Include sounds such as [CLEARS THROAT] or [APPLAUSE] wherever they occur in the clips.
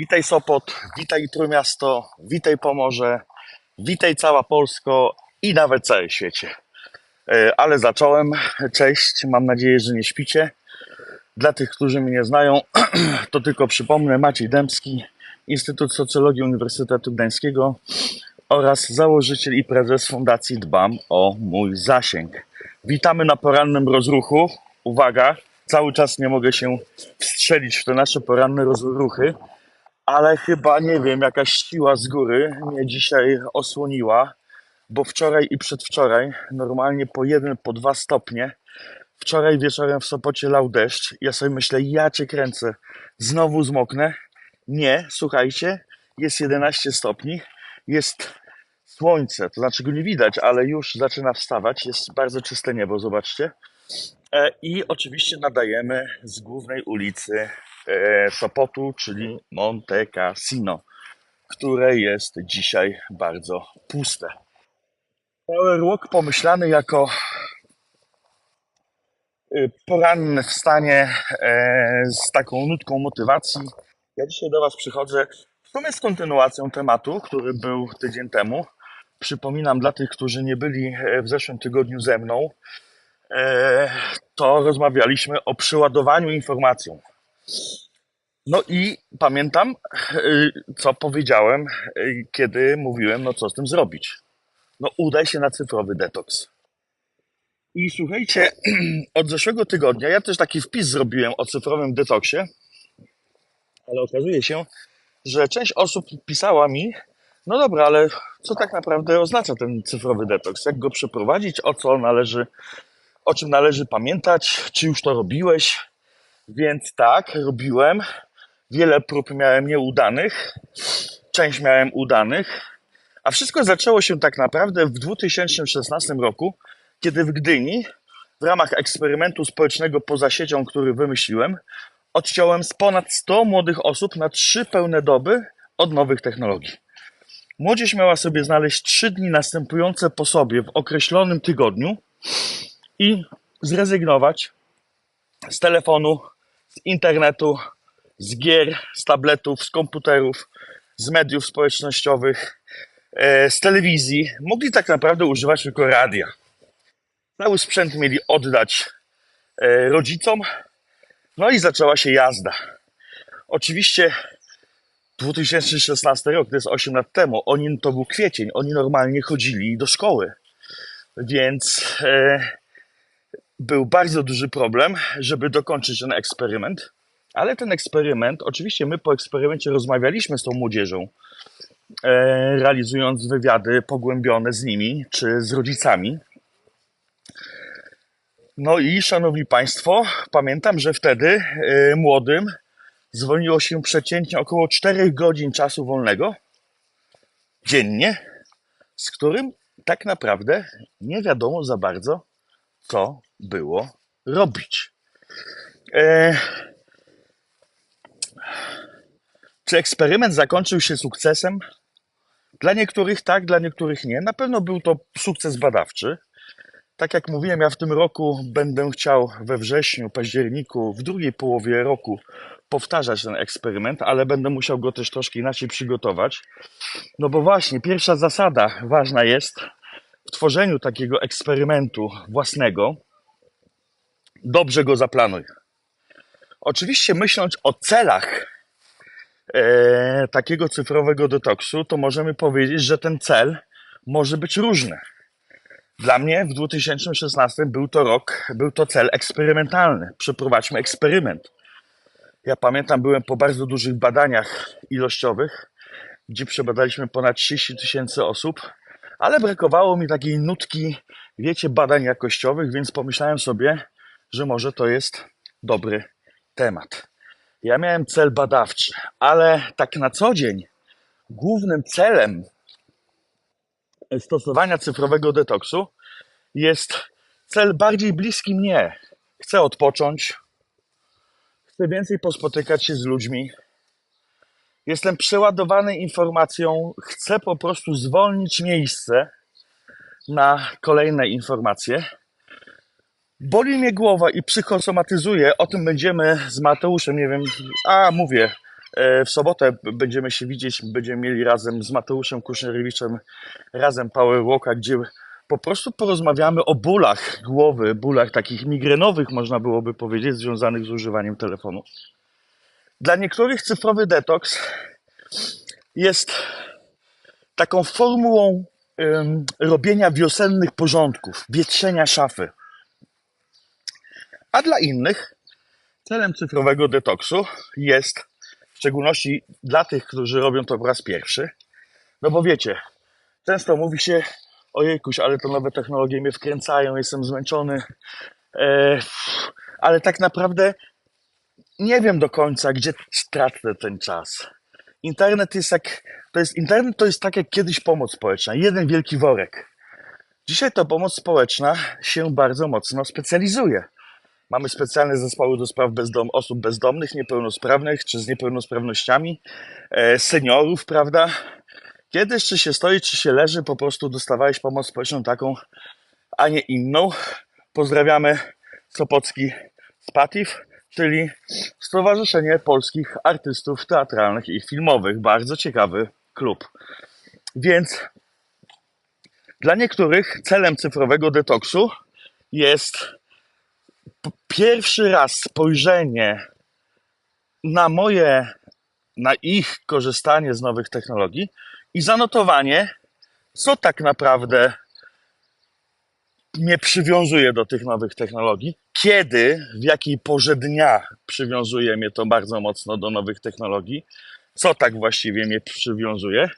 Witaj Sopot, witaj Trójmiasto, witaj Pomorze, witaj cała Polsko i nawet całe świecie. E, Ale zacząłem. Cześć, mam nadzieję, że nie śpicie. Dla tych, którzy mnie nie znają, [CLEARS THROAT] to tylko przypomnę Maciej Dębski, Instytut Socjologii Uniwersytetu Gdańskiego oraz założyciel i prezes Fundacji Dbam o mój zasięg. Witamy na porannym rozruchu. Uwaga, cały czas nie mogę się wstrzelić w te nasze poranne rozruchy, ale chyba nie wiem, jakaś siła z góry mnie dzisiaj osłoniła, bo wczoraj i przedwczoraj normalnie po jeden, po dwa stopnie. Wczoraj wieczorem w Sopocie lał deszcz. Ja sobie myślę, ja cię kręcę, znowu zmoknę. Nie, słuchajcie, jest 11 stopni, jest słońce, to znaczy go nie widać, ale już zaczyna wstawać, jest bardzo czyste niebo, zobaczcie. E, I oczywiście nadajemy z głównej ulicy Sopotu, czyli Monte Cassino, które jest dzisiaj bardzo puste. Power Walk pomyślany jako y, poranne wstanie e, z taką nutką motywacji. Ja dzisiaj do Was przychodzę w sumie z kontynuacją tematu, który był tydzień temu. Przypominam dla tych, którzy nie byli e, w zeszłym tygodniu ze mną, e, to rozmawialiśmy o przeładowaniu informacją. No i pamiętam, y, co powiedziałem, y, kiedy mówiłem, no co z tym zrobić. No udaj się na cyfrowy detoks. I słuchajcie, [CLEARS THROAT] od zeszłego tygodnia ja też taki wpis zrobiłem o cyfrowym detoksie, ale okazuje się, że część osób pisała mi, no dobra, ale co tak naprawdę oznacza ten cyfrowy detoks? Jak go przeprowadzić? O co należy, o czym należy pamiętać? Czy już to robiłeś? Więc tak, robiłem. Wiele prób miałem nieudanych, część miałem udanych, a wszystko zaczęło się tak naprawdę w 2016 roku, kiedy w Gdyni w ramach eksperymentu społecznego poza siecią, który wymyśliłem, odciąłem z ponad 100 młodych osób na trzy pełne doby od nowych technologii. Młodzież miała sobie znaleźć trzy dni następujące po sobie w określonym tygodniu i zrezygnować z telefonu, z internetu, z gier, z tabletów, z komputerów, z mediów społecznościowych, e, z telewizji. Mogli tak naprawdę używać tylko radia. Cały sprzęt mieli oddać e, rodzicom, no i zaczęła się jazda. Oczywiście 2016 rok, to jest 8 lat temu, oni, to był kwiecień, oni normalnie chodzili do szkoły, więc e, był bardzo duży problem, żeby dokończyć ten eksperyment. Ale ten eksperyment, oczywiście my po eksperymencie rozmawialiśmy z tą młodzieżą, e, realizując wywiady pogłębione z nimi czy z rodzicami. No i szanowni Państwo, pamiętam, że wtedy e, młodym zwolniło się przeciętnie około 4 godzin czasu wolnego dziennie, z którym tak naprawdę nie wiadomo za bardzo, co było robić. E, czy eksperyment zakończył się sukcesem? Dla niektórych tak, dla niektórych nie. Na pewno był to sukces badawczy. Tak jak mówiłem, ja w tym roku będę chciał we wrześniu, październiku, w drugiej połowie roku powtarzać ten eksperyment, ale będę musiał go też troszkę inaczej przygotować. No bo właśnie, pierwsza zasada ważna jest w tworzeniu takiego eksperymentu własnego. Dobrze go zaplanuj. Oczywiście myśląc o celach e, takiego cyfrowego detoksu, to możemy powiedzieć, że ten cel może być różny. Dla mnie w 2016 był to rok, był to cel eksperymentalny. Przeprowadźmy eksperyment. Ja pamiętam, byłem po bardzo dużych badaniach ilościowych, gdzie przebadaliśmy ponad 30 tysięcy osób, ale brakowało mi takiej nutki, wiecie, badań jakościowych, więc pomyślałem sobie, że może to jest dobry temat. Ja miałem cel badawczy, ale tak na co dzień głównym celem stosowania cyfrowego detoksu jest cel bardziej bliski mnie. Chcę odpocząć, chcę więcej pospotykać się z ludźmi. Jestem przeładowany informacją, chcę po prostu zwolnić miejsce na kolejne informacje. Boli mnie głowa i psychosomatyzuje. O tym będziemy z Mateuszem, nie wiem, a mówię, E, W sobotę będziemy się widzieć, będziemy mieli razem z Mateuszem Kusznierowiczem razem Power Walka, gdzie po prostu porozmawiamy o bólach głowy, bólach takich migrenowych, można byłoby powiedzieć, związanych z używaniem telefonu. Dla niektórych cyfrowy detoks jest taką formułą em, robienia wiosennych porządków, wietrzenia szafy. A dla innych celem cyfrowego detoksu jest, w szczególności dla tych, którzy robią to po raz pierwszy, no bo wiecie, często mówi się, ojejkuś, ale to nowe technologie mnie wkręcają, jestem zmęczony, e, ale tak naprawdę nie wiem do końca, gdzie stracę ten czas. Internet jest jak, to jest, internet to jest tak jak kiedyś pomoc społeczna, jeden wielki worek. Dzisiaj ta pomoc społeczna się bardzo mocno specjalizuje. Mamy specjalne zespoły do spraw bezdom, osób bezdomnych, niepełnosprawnych czy z niepełnosprawnościami, e, seniorów, prawda? Kiedyś, czy się stoi, czy się leży, po prostu dostawałeś pomoc społeczną taką, a nie inną. Pozdrawiamy Sopocki Spatif, czyli Stowarzyszenie Polskich Artystów Teatralnych i Filmowych. Bardzo ciekawy klub. Więc dla niektórych celem cyfrowego detoksu jest pierwszy raz spojrzenie na moje, na ich korzystanie z nowych technologii i zanotowanie, co tak naprawdę mnie przywiązuje do tych nowych technologii, kiedy, w jakiej porze dnia przywiązuje mnie to bardzo mocno do nowych technologii, co tak właściwie mnie przywiązuje.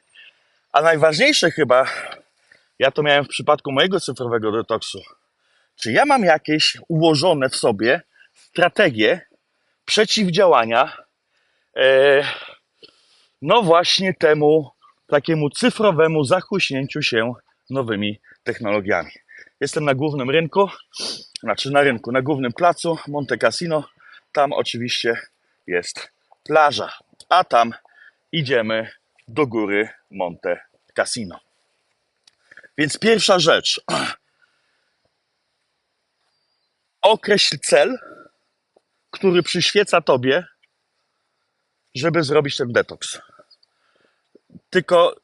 A najważniejsze chyba, ja to miałem w przypadku mojego cyfrowego detoksu, czy ja mam jakieś ułożone w sobie strategie przeciwdziałania e, no właśnie temu takiemu cyfrowemu zachłyśnięciu się nowymi technologiami. Jestem na głównym rynku, znaczy na rynku, na głównym placu Monte Cassino. Tam oczywiście jest plaża, a tam idziemy do góry Monte Cassino. Więc pierwsza rzecz. Określ cel, który przyświeca tobie, żeby zrobić ten detoks. Tylko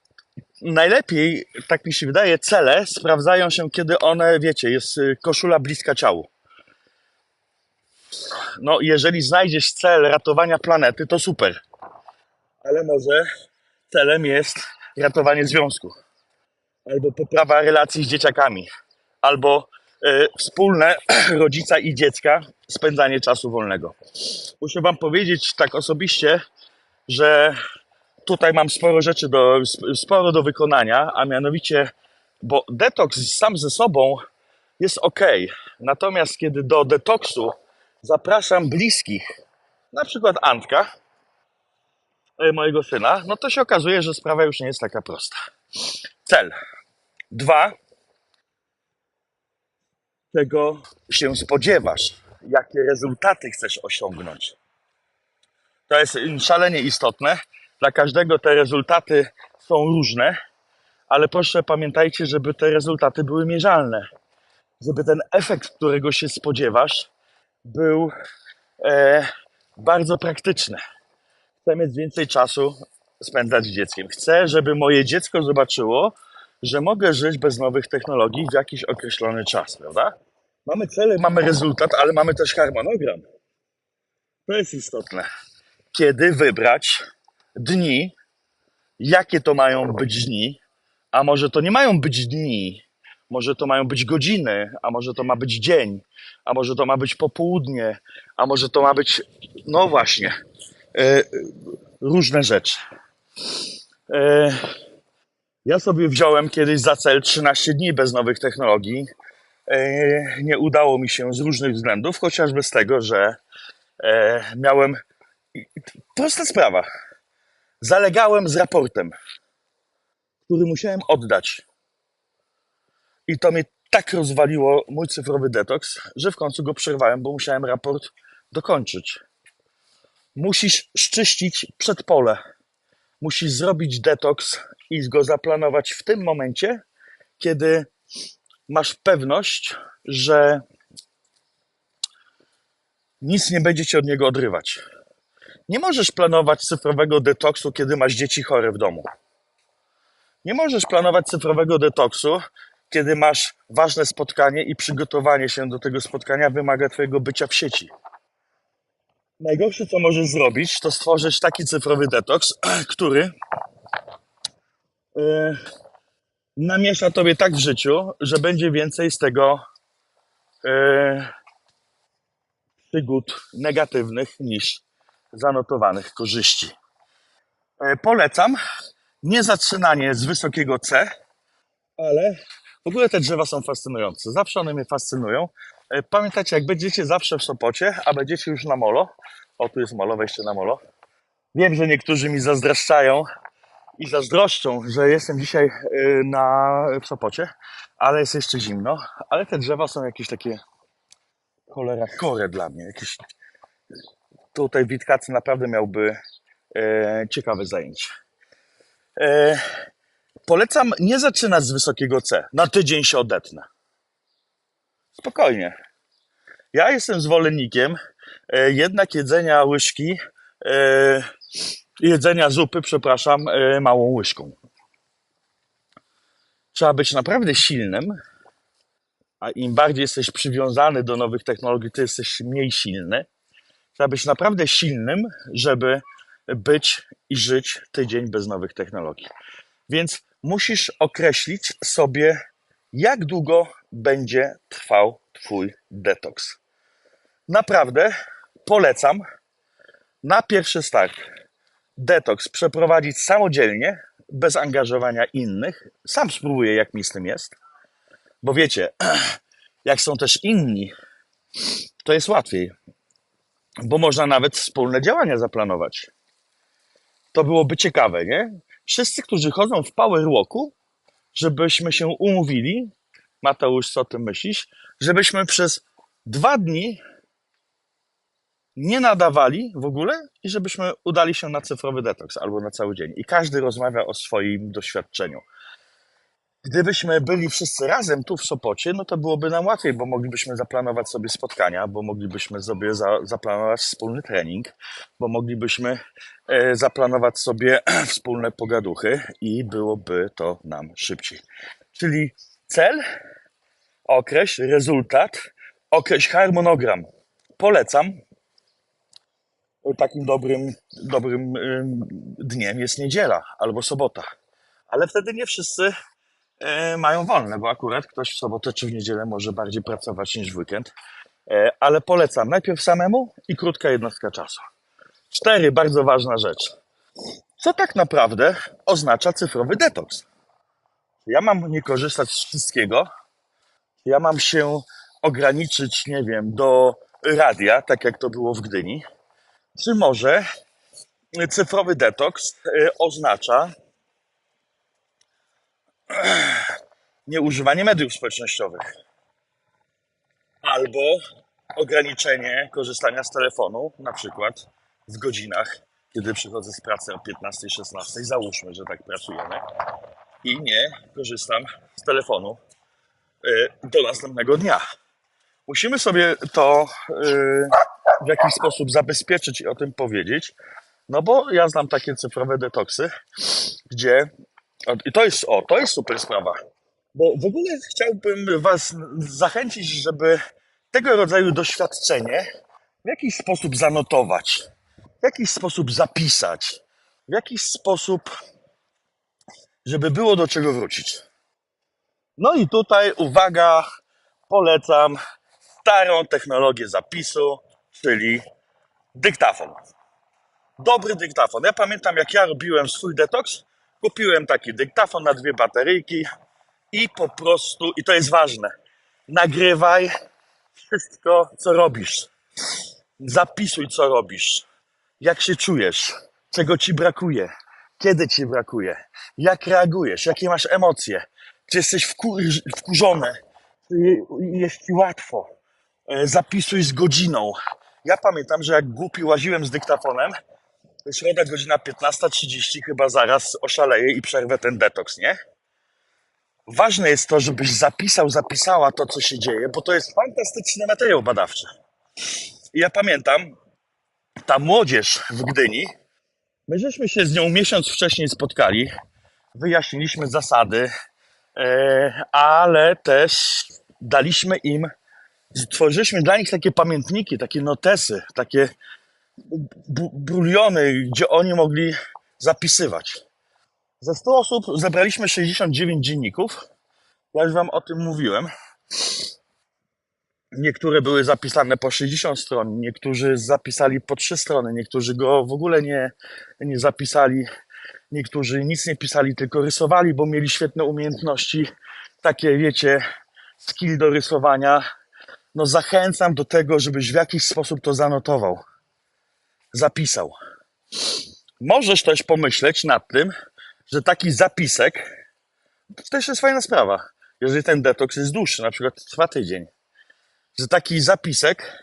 najlepiej, tak mi się wydaje, cele sprawdzają się, kiedy one, wiecie, jest y, koszula bliska ciału. No, jeżeli znajdziesz cel ratowania planety, to super. Ale może celem jest ratowanie związku, albo poprawa relacji z dzieciakami, albo y, wspólne [CLEARS THROAT] rodzica i dziecka spędzanie czasu wolnego. Muszę Wam powiedzieć tak osobiście, że tutaj mam sporo rzeczy do, sp- sporo do wykonania, a mianowicie, bo detoks sam ze sobą jest ok. Natomiast kiedy do detoksu zapraszam bliskich, na przykład Antka, e, mojego syna, no to się okazuje, że sprawa już nie jest taka prosta. Cel. Dwa. Czego się spodziewasz? Jakie rezultaty chcesz osiągnąć? To jest szalenie istotne. Dla każdego te rezultaty są różne, ale proszę pamiętajcie, żeby te rezultaty były mierzalne. Żeby ten efekt, którego się spodziewasz, był e, bardzo praktyczny. Chcę mieć więcej czasu spędzać z dzieckiem. Chcę, żeby moje dziecko zobaczyło, że mogę żyć bez nowych technologii w jakiś określony czas, prawda? Mamy cele, mamy rezultat, ale mamy też harmonogram. To jest istotne. Kiedy wybrać dni, jakie to mają być dni, a może to nie mają być dni, może to mają być godziny, a może to ma być dzień, a może to ma być popołudnie, a może to ma być, no właśnie, e, różne rzeczy. E, ja sobie wziąłem kiedyś za cel 13 dni bez nowych technologii. E, nie udało mi się z różnych względów, chociażby z tego, że miałem. Prosta sprawa. Zalegałem z raportem, który musiałem oddać. I to mnie tak rozwaliło mój cyfrowy detoks, że w końcu go przerwałem, bo musiałem raport dokończyć. Musisz szczyścić przedpole. Musisz zrobić detoks i go zaplanować w tym momencie, kiedy masz pewność, że nic nie będzie cię od niego odrywać. Nie możesz planować cyfrowego detoksu, kiedy masz dzieci chore w domu. Nie możesz planować cyfrowego detoksu, kiedy masz ważne spotkanie i przygotowanie się do tego spotkania wymaga Twojego bycia w sieci. Najgorsze, co możesz zrobić, to stworzyć taki cyfrowy detoks, [CLEARS THROAT] który yy, namiesza Tobie tak w życiu, że będzie więcej z tego yy, przygód negatywnych niż zanotowanych korzyści. Yy, polecam nie zaczynanie z wysokiego C, ale w ogóle te drzewa są fascynujące. Zawsze one mnie fascynują. E, Pamiętacie, jak będziecie zawsze w Sopocie, a będziecie już na molo, o tu jest molo, wejście na molo. Wiem, że niektórzy mi zazdraszczają i zazdroszczą, że jestem dzisiaj e, na, w Sopocie, ale jest jeszcze zimno. Ale te drzewa są jakieś takie cholera chore dla mnie. Jakieś... Tutaj Witkacy naprawdę miałby e, ciekawe zajęcie. E, polecam nie zaczynać z wysokiego C. Na tydzień się odetnę. Spokojnie. Ja jestem zwolennikiem e, jednak jedzenia łyżki, e, jedzenia zupy, przepraszam, e, małą łyżką. Trzeba być naprawdę silnym, a im bardziej jesteś przywiązany do nowych technologii, to jesteś mniej silny. Trzeba być naprawdę silnym, żeby być i żyć tydzień bez nowych technologii. Więc musisz określić sobie, jak długo będzie trwał Twój detoks. Naprawdę polecam na pierwszy start detoks przeprowadzić samodzielnie, bez angażowania innych. Sam spróbuję, jak mi z tym jest. Bo wiecie, [CLEARS THROAT] jak są też inni, to jest łatwiej, bo można nawet wspólne działania zaplanować. To byłoby ciekawe, nie? Wszyscy, którzy chodzą w Power Walku, żebyśmy się umówili, Mateusz, co ty myślisz, żebyśmy przez dwa dni nie nadawali w ogóle i żebyśmy udali się na cyfrowy detoks albo na cały dzień. I każdy rozmawia o swoim doświadczeniu. Gdybyśmy byli wszyscy razem tu w Sopocie, no to byłoby nam łatwiej, bo moglibyśmy zaplanować sobie spotkania, bo moglibyśmy sobie za, zaplanować wspólny trening, bo moglibyśmy e, zaplanować sobie [CLEARS THROAT] wspólne pogaduchy i byłoby to nam szybciej. Czyli cel, określ rezultat, określ harmonogram. Polecam. Takim dobrym, dobrym ym, dniem jest niedziela albo sobota. Ale wtedy nie wszyscy mają wolne, bo akurat ktoś w sobotę czy w niedzielę może bardziej pracować niż w weekend. E, ale polecam najpierw samemu i krótka jednostka czasu. Cztery, bardzo ważna rzecz. Co tak naprawdę oznacza cyfrowy detoks? Ja mam nie korzystać z wszystkiego. Ja mam się ograniczyć, nie wiem, do radia, tak jak to było w Gdyni. Czy może cyfrowy detoks e, oznacza nieużywanie mediów społecznościowych albo ograniczenie korzystania z telefonu, na przykład w godzinach, kiedy przychodzę z pracy o 15-16, załóżmy, że tak pracujemy, i nie korzystam z telefonu y, do następnego dnia. Musimy sobie to y, w jakiś sposób zabezpieczyć i o tym powiedzieć, no bo ja znam takie cyfrowe detoksy, gdzie i to jest, o, to jest super sprawa, bo w ogóle chciałbym Was zachęcić, żeby tego rodzaju doświadczenie w jakiś sposób zanotować, w jakiś sposób zapisać, w jakiś sposób, żeby było do czego wrócić. No i tutaj uwaga, polecam starą technologię zapisu, czyli dyktafon. Dobry dyktafon. Ja pamiętam, jak ja robiłem swój detoks, kupiłem taki dyktafon na dwie bateryjki i po prostu, i to jest ważne, nagrywaj wszystko, co robisz. Zapisuj, co robisz. Jak się czujesz, czego ci brakuje, kiedy ci brakuje, jak reagujesz, jakie masz emocje, czy jesteś wkur wkurzony, czy jest ci łatwo. E, Zapisuj z godziną. Ja pamiętam, że jak głupi łaziłem z dyktafonem, środa godzina 15.30 chyba zaraz oszaleję i przerwę ten detoks, nie? Ważne jest to, żebyś zapisał, zapisała to, co się dzieje, bo to jest fantastyczny materiał badawczy. I ja pamiętam, ta młodzież w Gdyni, my żeśmy się z nią miesiąc wcześniej spotkali, wyjaśniliśmy zasady, e, ale też daliśmy im, stworzyliśmy dla nich takie pamiętniki, takie notesy, takie bruliony, gdzie oni mogli zapisywać. Ze 100 osób zebraliśmy 69 dzienników. Ja już Wam o tym mówiłem. Niektóre były zapisane po 60 stron, niektórzy zapisali po 3 strony, niektórzy go w ogóle nie, nie zapisali, niektórzy nic nie pisali, tylko rysowali, bo mieli świetne umiejętności, takie wiecie, skill do rysowania. No zachęcam do tego, żebyś w jakiś sposób to zanotował, zapisał. Możesz też pomyśleć nad tym, że taki zapisek to też jest fajna sprawa. Jeżeli ten detoks jest dłuższy, na przykład trwa tydzień, że taki zapisek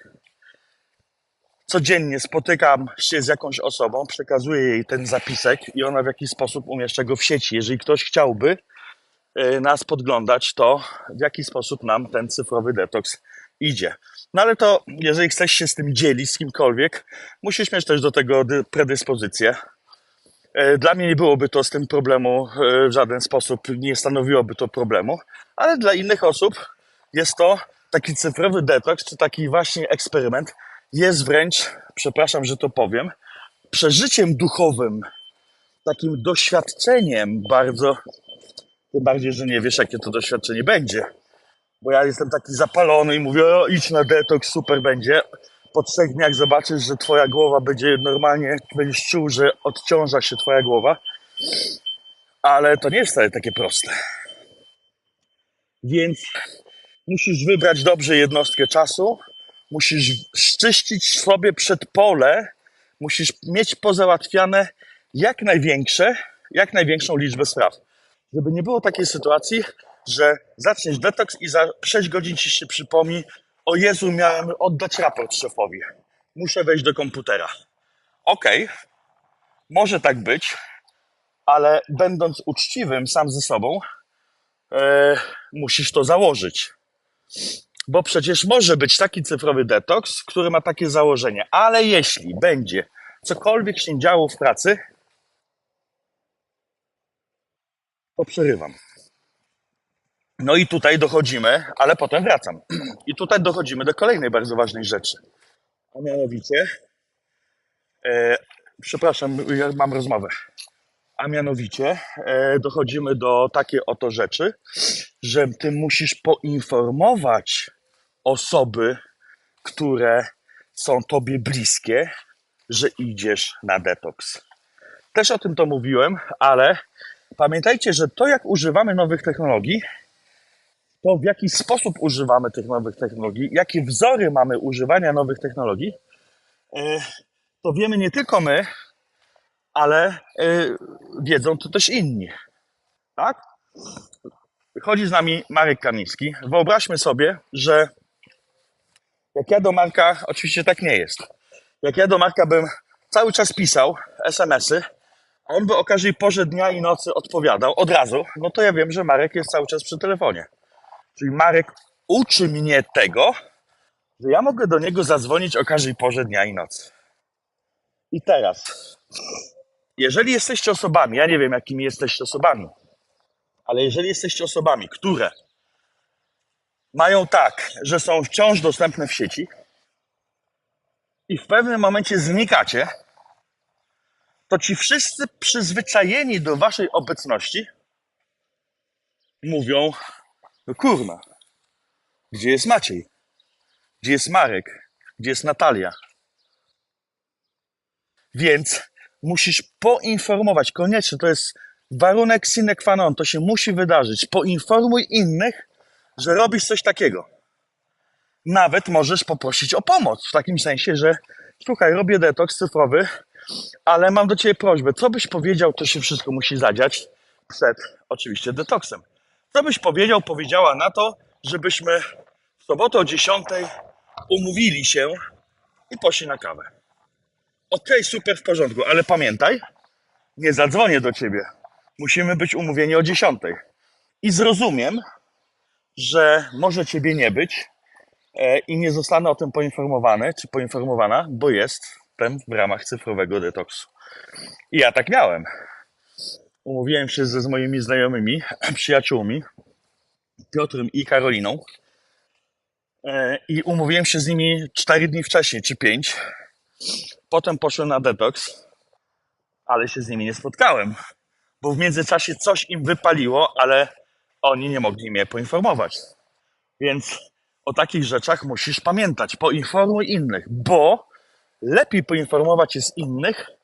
codziennie spotykam się z jakąś osobą, przekazuję jej ten zapisek i ona w jakiś sposób umieszcza go w sieci. Jeżeli ktoś chciałby e, nas podglądać, to w jaki sposób nam ten cyfrowy detoks idzie. No ale to, jeżeli chcesz się z tym dzielić z kimkolwiek, musisz mieć też do tego dy- predyspozycję. E, Dla mnie nie byłoby to z tym problemu e, w żaden sposób, nie stanowiłoby to problemu, ale dla innych osób jest to taki cyfrowy detoks, czy taki właśnie eksperyment, jest wręcz, przepraszam, że to powiem, przeżyciem duchowym, takim doświadczeniem bardzo, tym bardziej, że nie wiesz, jakie to doświadczenie będzie. Bo ja jestem taki zapalony i mówię, o, idź na detoks, super będzie. Po trzech dniach zobaczysz, że twoja głowa będzie normalnie, będziesz czuł, że odciąża się twoja głowa. Ale to nie jest wcale takie proste. Więc musisz wybrać dobrze jednostkę czasu, musisz szczyścić sobie przed pole, musisz mieć pozałatwiane jak największe, jak największą liczbę spraw. Żeby nie było takiej sytuacji, że zaczniesz detoks i za 6 godzin ci się przypomni, o Jezu, miałem oddać raport szefowi. Muszę wejść do komputera. Okej, może tak być, ale będąc uczciwym sam ze sobą, e, musisz to założyć. Bo przecież może być taki cyfrowy detoks, który ma takie założenie, ale jeśli będzie cokolwiek się działo w pracy, to przerywam. No i tutaj dochodzimy, ale potem wracam. [CLEARS THROAT] I tutaj dochodzimy do kolejnej bardzo ważnej rzeczy. A mianowicie, e, przepraszam, ja mam rozmowę. A mianowicie e, dochodzimy do takiej oto rzeczy, że ty musisz poinformować osoby, które są tobie bliskie, że idziesz na detoks. Też o tym to mówiłem, ale pamiętajcie, że to jak używamy nowych technologii, to w jaki sposób używamy tych nowych technologii, jakie wzory mamy używania nowych technologii, e, to wiemy nie tylko my, ale e, wiedzą to też inni. Tak? Chodzi z nami Marek Kamiński. Wyobraźmy sobie, że jak ja do Marka, oczywiście tak nie jest, jak ja do Marka bym cały czas pisał SMS-y, a on by o każdej porze dnia i nocy odpowiadał od razu, no to ja wiem, że Marek jest cały czas przy telefonie. Czyli Marek uczy mnie tego, że ja mogę do niego zadzwonić o każdej porze dnia i nocy. I teraz, jeżeli jesteście osobami, ja nie wiem, jakimi jesteście osobami, ale jeżeli jesteście osobami, które mają tak, że są wciąż dostępne w sieci i w pewnym momencie znikacie, to ci wszyscy przyzwyczajeni do waszej obecności mówią, no kurna, gdzie jest Maciej? Gdzie jest Marek? Gdzie jest Natalia? Więc musisz poinformować, koniecznie, to jest warunek sine qua non, to się musi wydarzyć. Poinformuj innych, że robisz coś takiego. Nawet możesz poprosić o pomoc, w takim sensie, że słuchaj, robię detoks cyfrowy, ale mam do Ciebie prośbę, co byś powiedział, to się wszystko musi zadziać przed oczywiście detoksem. Co byś powiedział, powiedziała na to, żebyśmy w sobotę o 10 umówili się i poszli na kawę. Okej, super, w porządku, ale pamiętaj, nie zadzwonię do Ciebie. Musimy być umówieni o 10. I zrozumiem, że może Ciebie nie być e, i nie zostanę o tym poinformowany czy poinformowana, bo jest przedtem w ramach cyfrowego detoksu. I ja tak miałem. Umówiłem się ze z moimi znajomymi, [CLEARS THROAT] przyjaciółmi, Piotrem i Karoliną. E, I umówiłem się z nimi 4 dni wcześniej, czy 5. Potem poszłem na detoks, ale się z nimi nie spotkałem, bo w międzyczasie coś im wypaliło, ale oni nie mogli mnie poinformować. Więc o takich rzeczach musisz pamiętać. Poinformuj innych, bo lepiej poinformować jest innych,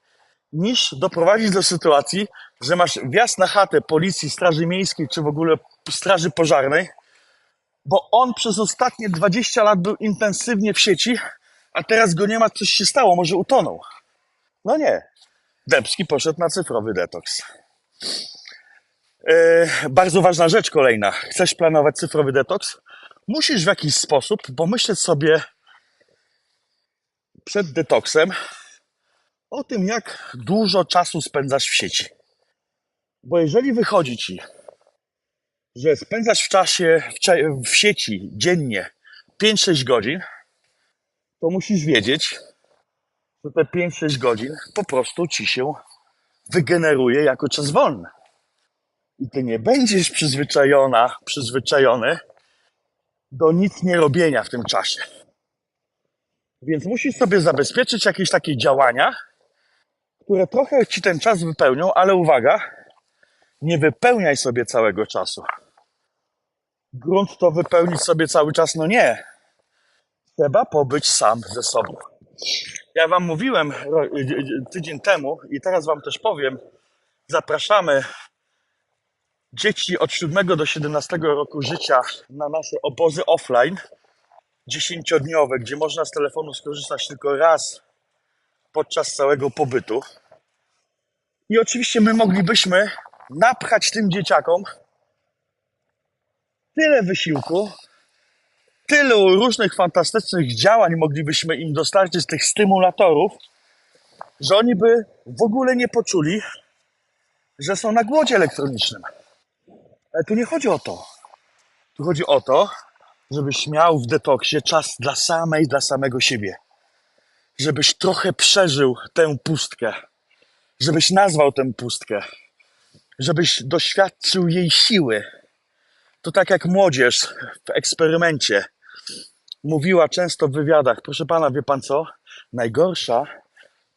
niż doprowadzić do sytuacji, że masz wjazd na chatę policji, straży miejskiej, czy w ogóle straży pożarnej, bo on przez ostatnie 20 lat był intensywnie w sieci, a teraz go nie ma, coś się stało, może utonął. No nie. Dębski poszedł na cyfrowy detoks. Yy, bardzo ważna rzecz kolejna. Chcesz planować cyfrowy detoks? Musisz w jakiś sposób pomyśleć sobie przed detoksem o tym, jak dużo czasu spędzasz w sieci. Bo jeżeli wychodzi ci, że spędzasz w czasie w, w sieci dziennie 5-6 godzin, to musisz wiedzieć, że te 5-6 godzin po prostu ci się wygeneruje jako czas wolny. I ty nie będziesz przyzwyczajona, przyzwyczajony do nic nie robienia w tym czasie. Więc musisz sobie zabezpieczyć jakieś takie działania, które trochę ci ten czas wypełnią, ale uwaga, nie wypełniaj sobie całego czasu. Grunt to wypełnić sobie cały czas, no nie. Trzeba pobyć sam ze sobą. Ja wam mówiłem ro- tydzień temu i teraz wam też powiem, zapraszamy dzieci od 7 do 17 roku życia na nasze obozy offline, dziesięciodniowe, gdzie można z telefonu skorzystać tylko raz podczas całego pobytu. I oczywiście my moglibyśmy napchać tym dzieciakom tyle wysiłku, tylu różnych fantastycznych działań moglibyśmy im dostarczyć tych stymulatorów, że oni by w ogóle nie poczuli, że są na głodzie elektronicznym. Ale tu nie chodzi o to. Tu chodzi o to, żebyś miał w detoksie czas dla samej, dla samego siebie. Żebyś trochę przeżył tę pustkę. Żebyś nazwał tę pustkę. Żebyś doświadczył jej siły. To tak jak młodzież w eksperymencie mówiła często w wywiadach, proszę pana, wie pan co? Najgorsza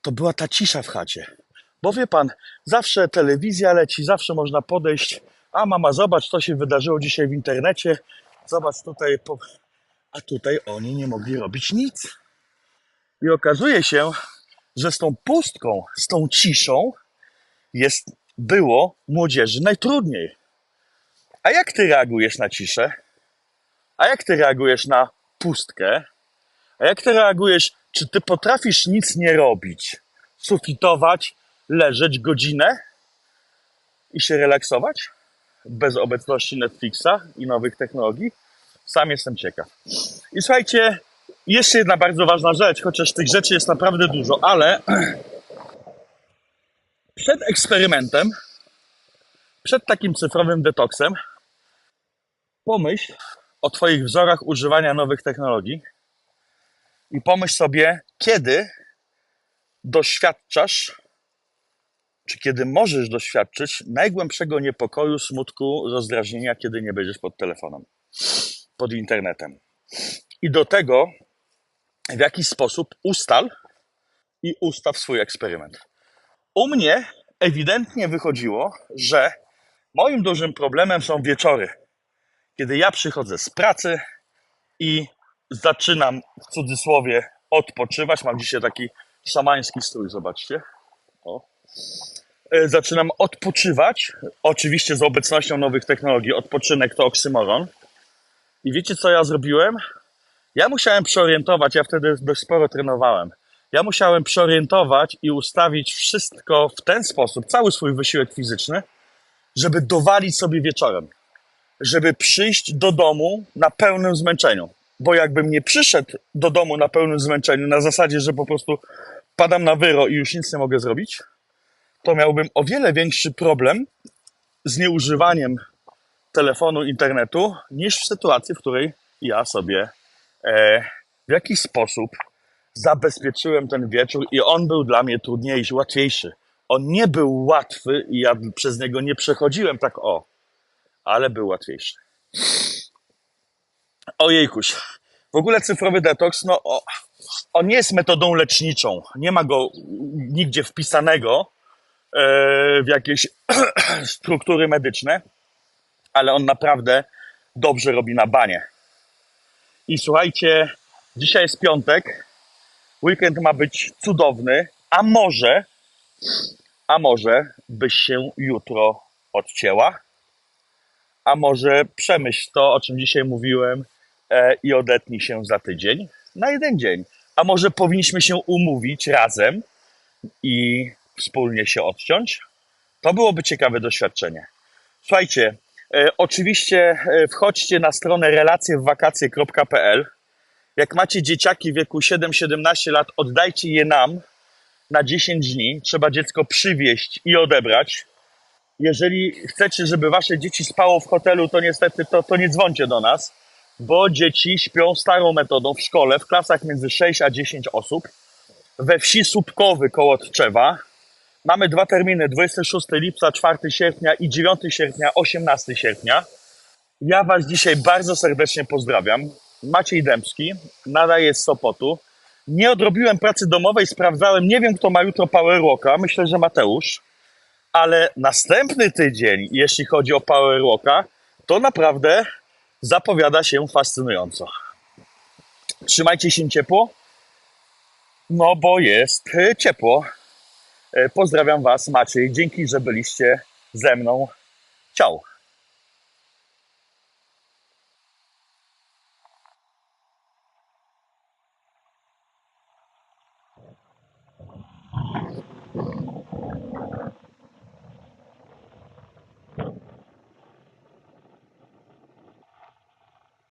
to była ta cisza w chacie. Bo wie pan, zawsze telewizja leci, zawsze można podejść, a mama, zobacz, co się wydarzyło dzisiaj w internecie, zobacz tutaj, po... a tutaj oni nie mogli robić nic. I okazuje się, że z tą pustką, z tą ciszą jest, było młodzieży najtrudniej. A jak ty reagujesz na ciszę? A jak ty reagujesz na pustkę? A jak ty reagujesz, czy ty potrafisz nic nie robić, sufitować, leżeć godzinę i się relaksować? Bez obecności Netflixa i nowych technologii? Sam jestem ciekaw. I słuchajcie, jeszcze jedna bardzo ważna rzecz, chociaż tych rzeczy jest naprawdę dużo, ale [CLEARS THROAT] przed eksperymentem, przed takim cyfrowym detoksem, pomyśl o Twoich wzorach używania nowych technologii i pomyśl sobie, kiedy doświadczasz, czy kiedy możesz doświadczyć najgłębszego niepokoju, smutku, rozdrażnienia, kiedy nie będziesz pod telefonem, pod internetem. I do tego w jakiś sposób ustal i ustaw swój eksperyment. U mnie ewidentnie wychodziło, że moim dużym problemem są wieczory kiedy ja przychodzę z pracy i zaczynam w cudzysłowie odpoczywać. Mam dzisiaj taki szamański strój, zobaczcie. O. E, Zaczynam odpoczywać, oczywiście z obecnością nowych technologii. Odpoczynek to oksymoron. I wiecie, co ja zrobiłem? Ja musiałem przeorientować, ja wtedy dość sporo trenowałem. Ja musiałem przeorientować i ustawić wszystko w ten sposób, cały swój wysiłek fizyczny, żeby dowalić sobie wieczorem żeby przyjść do domu na pełnym zmęczeniu. Bo jakbym nie przyszedł do domu na pełnym zmęczeniu, na zasadzie, że po prostu padam na wyro i już nic nie mogę zrobić, to miałbym o wiele większy problem z nieużywaniem telefonu, internetu, niż w sytuacji, w której ja sobie w jakiś sposób zabezpieczyłem ten wieczór i on był dla mnie trudniejszy, łatwiejszy. On nie był łatwy i ja przez niego nie przechodziłem tak o, ale był łatwiejszy. Ojejkuś. W ogóle cyfrowy detoks, no o, on nie jest metodą leczniczą. Nie ma go nigdzie wpisanego e, w jakieś [CLEARS THROAT] struktury medyczne, ale on naprawdę dobrze robi na banie. I słuchajcie, dzisiaj jest piątek, weekend ma być cudowny, a może, a może byś się jutro odcięła, a może przemyśl to, o czym dzisiaj mówiłem e, i odetnij się za tydzień na jeden dzień. A może powinniśmy się umówić razem i wspólnie się odciąć? To byłoby ciekawe doświadczenie. Słuchajcie, oczywiście e, wchodźcie na stronę relacjewwakacje.pl. Jak macie dzieciaki w wieku 7-17 lat, oddajcie je nam na 10 dni. Trzeba dziecko przywieźć i odebrać. Jeżeli chcecie, żeby wasze dzieci spało w hotelu, to niestety to, to nie dzwońcie do nas, bo dzieci śpią starą metodą w szkole w klasach między 6 a 10 osób. We wsi Słupkowy koło Tczewa. Mamy dwa terminy, 26 lipca, 4 sierpnia i 9 sierpnia, 18 sierpnia. Ja Was dzisiaj bardzo serdecznie pozdrawiam. Maciej Dębski, nadaję z Sopotu. Nie odrobiłem pracy domowej, sprawdzałem, nie wiem kto ma jutro Power Walka, myślę, że Mateusz. Ale następny tydzień, jeśli chodzi o Power Walka, to naprawdę zapowiada się fascynująco. Trzymajcie się ciepło, no bo jest ciepło. E, Pozdrawiam Was, Maciej. Dzięki, że byliście ze mną. Ciao.